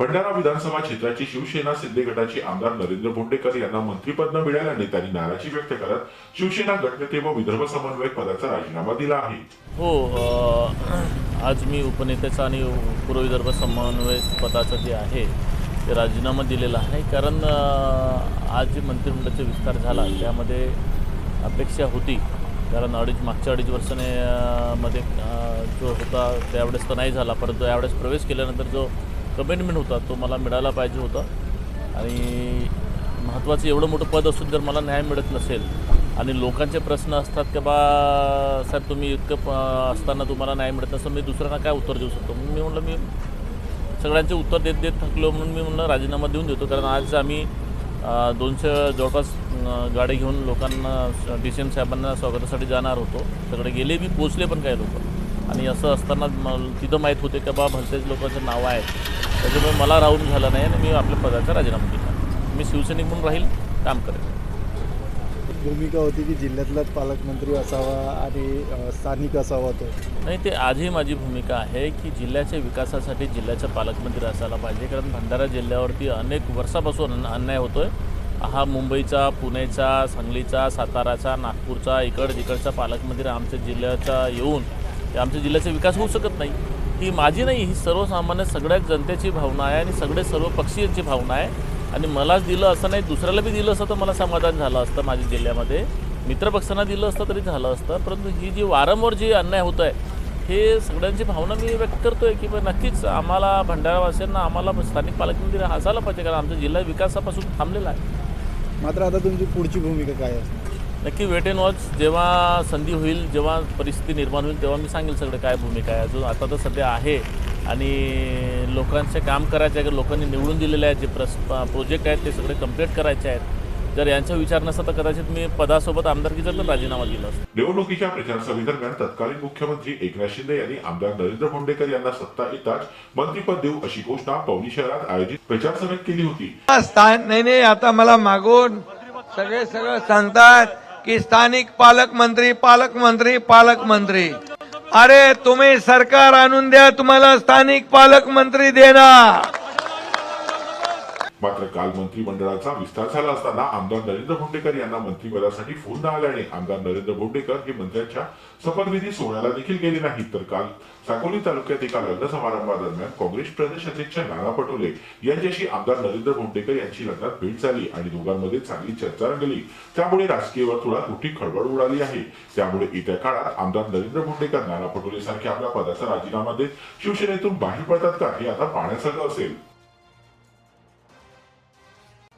भंडारा विधानसभा क्षेत्राची शिवसेना शिंदे गटाचे आमदार नरेंद्र बोंडेकर यांना मंत्रीपद न मिळाल्याने त्यांनी नाराजी व्यक्त करत शिवसेना गटनेते व विदर्भ समन्वयक पदाचा राजीनामा दिला आहे. हो आज मी उपनेत्याचा आणि पूर्व विदर्भ समन्वयक पदाचं जे आहे ते राजीनामा दिलेला आहे. कारण आज जे मंत्रिमंडळाचा विस्तार झाला त्यामध्ये अपेक्षा होती. कारण अडीच मागच्या अडीच वर्षाने मध्ये जो होता त्यावेळेस तर नाही झाला. परंतु यावेळेस प्रवेश केल्यानंतर जो कमिटमेंट होता तो मला मिळाला पाहिजे होता. आणि महत्त्वाचं एवढं मोठं पद असून जर मला न्याय मिळत नसेल आणि लोकांचे प्रश्न असतात की बा साहेब तुम्ही इतकं प असताना तुम्हाला न्याय मिळत नसेल मी दुसऱ्यांना काय उत्तर देऊ शकतो? म्हणून मी म्हटलं मी सगळ्यांचे उत्तर देत देत थकलो म्हणून मी म्हणलं राजीनामा देऊन देतो. कारण आज आम्ही दोनशे जवळपास गाडी घेऊन लोकांना डी सी एम साहेबांना स्वागतासाठी जाणार होतो. सगळे गेले बी पोचले पण काही लोक. आणि असं असताना म- तिथं माहीत होते की बा भलतेच लोकांचं नाव आहे. त्याच्यामुळे मला राहून झालं नाही आणि मी आपल्या पदाचा राजीनामा दिला मी शिवसैनिक म्हणून राहील काम करेन भूमिका होती की जिल्ह्यातलाच पालकमंत्री असावा आणि स्थानिक असावा तो? नाही ते आजही माझी भूमिका आहे की जिल्ह्याच्या विकासासाठी जिल्ह्याचा पालकमंत्री असायला पाहिजे. कारण भंडारा जिल्ह्यावरती अनेक वर्षापासून अन- अन्याय होतो आहे हा मुंबईचा पुणेचा सांगलीचा साताराचा नागपूरचा इकड जिकडचा पालकमंत्री आमच्या जिल्ह्याचा येऊन ते आमच्या जिल्ह्याचा विकास होऊ शकत नाही. ही माझी नाही ही सर्वसामान्य सगळ्या जनतेची भावना आहे आणि सगळे सर्व पक्षीयांची भावना आहे. आणि मलाच दिलं असं नाही दुसऱ्याला बी दिलं असतं तर मला समाधान झालं असतं माझ्या जिल्ह्यामध्ये. मित्रपक्षांना दिलं असतं तरी झालं असतं परंतु ही जी वारंवार जी अन्याय होत आहे हे सगळ्यांची भावना मी व्यक्त करतो आहे की नक्कीच आम्हाला भंडारावासियांना आम्हाला स्थानिक पालकमंत्री हसायला पाहिजे कारण आमचा जिल्हा विकासापासून थांबलेला आहे. मात्र आता तुमची पुढची भूमिका काय असते नक्की वेट अँड वॉच जेव्हा संधी होईल जेव्हा परिस्थिती निर्माण होईल तेव्हा मी सांगेल सगळं काय भूमिका आहे. अजून आता तर सध्या आहे. आणि लोकांचे काम करायचे आहे लोकांनी निवडून दिलेले आहेत जे प्रस प्रोजेक्ट आहेत ते सगळे कंप्लीट करायचे आहेत. जर यांचा विचार नसता तर कदाचित मी पदासोबत आमदारकीचा पण राजीनामा दिला असता. निवडणुकीच्या प्रचार सभेदरम्यान तत्कालीन मुख्यमंत्री एकनाथ शिंदे यांनी आमदार नरेंद्र भोंडेकर यांना सत्ता येताच मंत्रिपद देऊ अशी घोषणा पवनी शहरात आयोजित प्रचार सभेत केली होती. नाही नाही आता मला मागून सगळे सगळं सांगतात. की स्थानिक पालकमंत्री पालकमंत्री पालकमंत्री अरे तुम्ही सरकार आणून द्या तुम्हाला स्थानिक पालकमंत्री देणार. मात्र काल मंत्रिमंडळाचा विस्तार झाला असताना आमदार नरेंद्र भोंडेकर यांना मंत्रिपदासाठी फोन न आल्याने आमदार नरेंद्र भोंडेकर हे मंत्र्यांच्या शपथविधी सोहळ्याला देखील गेले नाहीत. तर काल साकोली तालुक्यात एका लग्न समारंभादरम्यान काँग्रेस प्रदेश अध्यक्ष नाना पटोले यांच्याशी आमदार नरेंद्र भोंडेकर यांची लग्नात भेट झाली आणि दोघांमध्ये चांगली चर्चा रंगली. त्यामुळे राजकीय वर्तुळात मोठी खळबळ उडाली आहे. त्यामुळे येत्या काळात आमदार नरेंद्र भोंडेकर नाना पटोले सारखे आपल्या पदाचा राजीनामा देत शिवसेनेतून बाहेर पडतात का हे आता पाहण्यासारखं असेल.